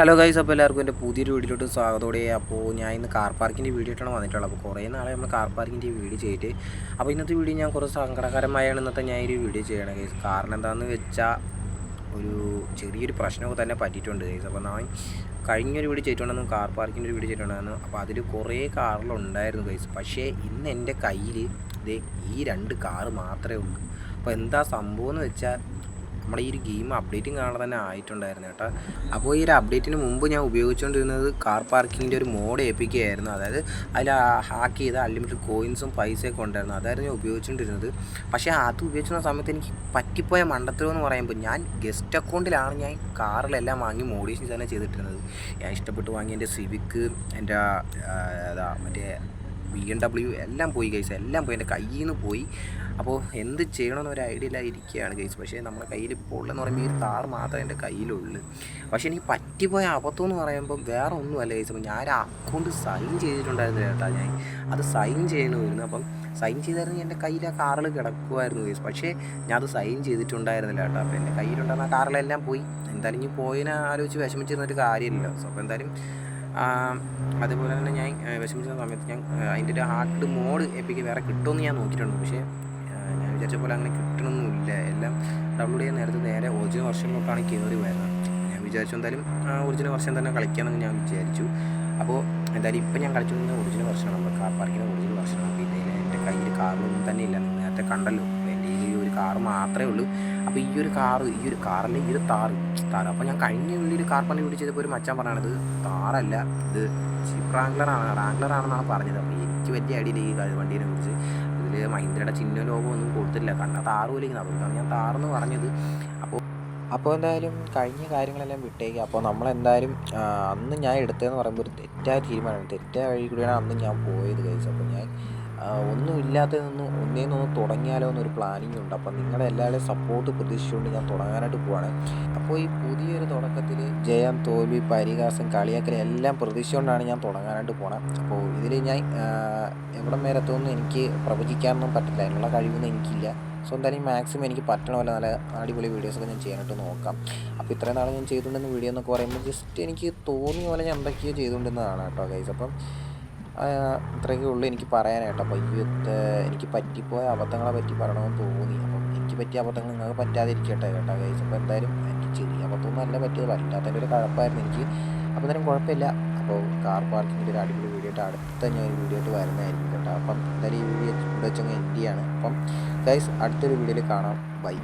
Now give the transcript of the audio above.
Hello guys അപ്പോൾ എല്ലാവർക്കും എന്റെ പുതിയൊരു വീഡിയോയിലോട്ട് സ്വാഗതത്തോടെ അപ്പോൾ ഞാൻ ഇന്ന് കാർ പാർക്കിന്റെ വീഡിയോ ആയിട്ടാണ് വന്നിട്ടുള്ളത്. അപ്പോൾ കുറേ നാളെ നമ്മൾ കാർ പാർക്കിന്റെ വീഡിയോ ചെയ്തിട്ട്. അപ്പോൾ ഇന്നത്തെ വീഡിയോ ഞാൻ കുറച്ച് സങ്കടകരമായാണ് ഇന്നത്തെ ഞാൻ ഒരു വീഡിയോ ചെയ്യണം ഗൈസ്. കാരണം എന്താണെന്ന് വെച്ചാൽ ഒരു ചെറിയൊരു പ്രശ്നമൊക്കെ തന്നെ പറ്റിയിട്ടുണ്ട് ഗൈസ്. അപ്പോൾ ഞാൻ കഴിഞ്ഞൊരു വീഡിയോ ചെയ്തിട്ടുണ്ടെന്ന് കാർ പാർക്കിന്റെ ഒരു വീഡിയോ ചെയ്തിട്ടുണ്ടായിരുന്നു അപ്പോൾ അതിൽ കുറേ കാറിലുണ്ടായിരുന്നു ഗൈസ്. പക്ഷേ ഇന്ന് എന്റെ കയ്യിൽ ഇത് ഈ രണ്ട് കാറ് മാത്രമേ ഉള്ളൂ. അപ്പോൾ എന്താ സംഭവം എന്ന് വെച്ചാൽ നമ്മുടെ ഈ ഒരു ഗെയിം അപ്ഡേറ്റും കാണാൻ തന്നെ ആയിട്ടുണ്ടായിരുന്നു കേട്ടോ. അപ്പോൾ ഈ ഒരു അപ്ഡേറ്റിന് മുമ്പ് ഞാൻ ഉപയോഗിച്ചുകൊണ്ടിരുന്നത് കാർ പാർക്കിങ്ങിന്റെ ഒരു മോഡ് ഏൽപ്പിക്കുകയായിരുന്നു അതായത് അതിൽ ഹാക്ക് ചെയ്ത അൺലിമിറ്റഡ് കോയിൻസും പൈസയൊക്കെ ഉണ്ടായിരുന്നു. അതായിരുന്നു ഞാൻ ഉപയോഗിച്ചുകൊണ്ടിരുന്നത് പക്ഷേ അത് ഉപയോഗിച്ചിരുന്ന സമയത്ത് എനിക്ക് പറ്റിപ്പോയ മണ്ടത്തരം എന്ന് പറയുമ്പോൾ ഞാൻ ഗസ്റ്റ് അക്കൗണ്ടിലാണ് ഞാൻ കാറിലെല്ലാം വാങ്ങി മോഡീഷൻ തന്നെ ചെയ്തിട്ടിരുന്നത്. ഞാൻ ഇഷ്ടപ്പെട്ട് വാങ്ങിയ എന്റെ സിവിക്ക് എന്റെ മറ്റേ ബി എം ഡബ്ല്യു എല്ലാം പോയി ഗൈസ് എല്ലാം പോയി. എന്റെ കയ്യിൽ നിന്ന് പോയി. അപ്പോൾ എന്ത് ചെയ്യണമെന്ന് ഒരു ഐഡിയ ഇല്ല ഇരിക്കുകയാണ് ഗൈസ് പക്ഷേ നമ്മുടെ കയ്യിൽ ഇപ്പോൾ ഉള്ളതെന്ന് പറയുമ്പോൾ ഈ താർ മാത്രമേ എന്റെ കയ്യിലുള്ളൂ. പക്ഷേ എനിക്ക് പറ്റിപ്പോയ അബദ്ധം എന്ന് പറയുമ്പോൾ വേറെ ഒന്നുമല്ല ഗൈസ് അപ്പോൾ ഞാൻ അക്കൗണ്ട് സൈൻ ചെയ്തിട്ടുണ്ടായിരുന്നു കേട്ടോ ഞാൻ. അത് സൈൻ ചെയ്യണമായിരുന്നു. അപ്പം സൈൻ ചെയ്തായിരുന്നു എന്റെ കയ്യിൽ ആ കാറിൽ കിടക്കുമായിരുന്നു ഗൈസ് പക്ഷേ ഞാൻ അത് സൈൻ ചെയ്തിട്ടുണ്ടായിരുന്നില്ല കേട്ടോ. അപ്പോൾ എന്റെ കയ്യിലുണ്ടായിരുന്ന ആ കാറിലെല്ലാം പോയി. എന്തായാലും ഇനി പോയതിനെ ആലോചിച്ച് വിഷമിച്ചിരുന്നൊരു കാര്യമില്ലല്ലോ. സോ അപ്പോൾ എന്തായാലും അതുപോലെ തന്നെ ഞാൻ വിഷമിച്ച സമയത്ത് ഞാൻ അതിന്റെ ഒരു ഹാർഡ് മോഡ് എപ്പിക്ക് വേറെ കിട്ടുമെന്ന് ഞാൻ നോക്കിയിട്ടുണ്ട്. പക്ഷേ ഞാൻ വിചാരിച്ച പോലെ അങ്ങനെ കിട്ടണമെന്നില്ല എല്ലാം ഡൗൺലോഡ് ചെയ്യാൻ നേരത്തെ നേരെ ഒറിജിനൽ വർഷം തൊട്ടാണ് കയറി വരുന്നത്. ഞാൻ വിചാരിച്ചു എന്തായാലും ഒറിജിനൽ വർഷം തന്നെ കളിക്കാമെന്ന് ഞാൻ വിചാരിച്ചു. അപ്പോൾ എന്തായാലും ഇപ്പം ഞാൻ കളിച്ചു ഒറിജിനൽ വർഷമാണ് നമ്മുടെ കാർ പാർക്കിന്റെ ഒറിജിനൽ വർഷമാണ് പിന്നെ എന്റെ കയ്യിൽ കാറിലൊന്നും തന്നെ ഇല്ല. നേരത്തെ കണ്ടല്ലോ. കാർ മാത്രമേ ഉള്ളൂ. അപ്പോൾ ഈ ഒരു കാറ് ഈ ഒരു കാറിന്റെ ഈ ഒരു താറ്. താറ്. അപ്പോൾ ഞാൻ കഴിഞ്ഞ ഒരു കാർ പണി ചെയ്തപ്പോൾ ഒരു മച്ചാൻ പറഞ്ഞത് താറല്ല ഇത് ചീപ്പ് റാംഗ്ലറാണ് റാംഗ്ലറാണെന്നാണ് പറഞ്ഞത്. അപ്പോൾ എനിക്ക് വലിയ ഐഡിയ ഈ വണ്ടീനെ കുറിച്ച്. ഇതിൽ മഹീന്ദ്രയുടെ ചിഹ്ന ലോകം ഒന്നും കൊടുത്തില്ല കണ്ട താറ് പോലെ അതുകൊണ്ടാണ് ഞാൻ താറെന്ന് പറഞ്ഞത്. അപ്പോൾ അപ്പോൾ എന്തായാലും കഴിഞ്ഞ കാര്യങ്ങളെല്ലാം വിട്ടേക്ക്. അപ്പോൾ നമ്മളെന്തായാലും അന്ന് ഞാൻ എടുത്തതെന്ന് പറയുമ്പോൾ ഒരു തെറ്റായ തീരുമാനമാണ്. തെറ്റായ വഴി കൂടിയാണ് അന്ന് ഞാൻ പോയത് കഴിച്ചത് അപ്പോൾ ഞാൻ ആ, നിന്ന് ഒന്നേ നിന്ന് തുടങ്ങിയാലോ എന്നൊരു പ്ലാനിങ് ഉണ്ട്. അപ്പോൾ നിങ്ങളുടെ എല്ലാവരുടെയും സപ്പോർട്ട് പ്രതീക്ഷിച്ചുകൊണ്ട് ഞാൻ തുടങ്ങാനായിട്ട് പോവാണ്. അപ്പോൾ ഈ പുതിയൊരു തുടക്കത്തിൽ ജയം തോൽവി പരിഹാസം കളിയാക്കൽ എല്ലാം പ്രതീക്ഷിച്ചുകൊണ്ടാണ് ഞാൻ തുടങ്ങാനായിട്ട് പോകണം അപ്പോൾ ഇതിൽ ഞാൻ എവിടെ എത്തുമെന്ന് എനിക്ക് പ്രവചിക്കാനൊന്നും പറ്റില്ല അതിനുള്ള കഴിവൊന്നും എനിക്കില്ല. സോ എന്തായാലും മാക്സിമം എനിക്ക് പറ്റണ പോലെ നല്ല അടിപൊളി വീഡിയോസൊക്കെ ഞാൻ ചെയ്യാനായിട്ട് നോക്കാം. അപ്പോൾ ഇത്രയും നാൾ ഞാൻ ചെയ്തുകൊണ്ടിരുന്ന വീഡിയോ എന്നൊക്കെ പറയുമ്പോൾ ജസ്റ്റ് എനിക്ക് തോന്നിയ പോലെ ഞാൻ എന്തൊക്കെയോ ചെയ്തുകൊണ്ടിരുന്നതാണ് കേട്ടോ ഗൈസ് അപ്പം ഇത്രയൊക്കെ ഉള്ളൂ എനിക്ക് പറയാനായിട്ട്. അപ്പോൾ ഈ എനിക്ക് പറ്റിപ്പോയ അബദ്ധങ്ങളെ പറ്റി പറയണമെന്ന് തോന്നി. അപ്പം എനിക്ക് പറ്റിയ അബദ്ധങ്ങൾ നിങ്ങൾക്ക് പറ്റാതിരിക്കട്ടെ കേട്ടോ ഗൈസ് അപ്പോൾ എന്തായാലും എനിക്ക് ചെറിയ അബദ്ധമൊന്നും അല്ല പറ്റിയത്. പറ്റാത്തതിന്റെ ഒരു കുഴപ്പമായിരുന്നു എനിക്ക്. അപ്പോൾ എന്തായാലും കുഴപ്പമില്ല. അപ്പോൾ കാർ പാർക്കിങ്ങിന്റെ ഒരു അടിപൊളി വീഡിയോ ആയിട്ട് അടുത്ത ഞാൻ ഒരു വീഡിയോ ആയിട്ട് വരുന്നതായിരിക്കും കേട്ടോ. അപ്പം എന്തായാലും ഈ വീഡിയോ ഇവിടെ വെച്ചങ്ങ് എൻഡ് ചെയ്യാണ്. അപ്പം ഗൈസ് അടുത്തൊരു വീഡിയോയിൽ കാണാം. ബൈ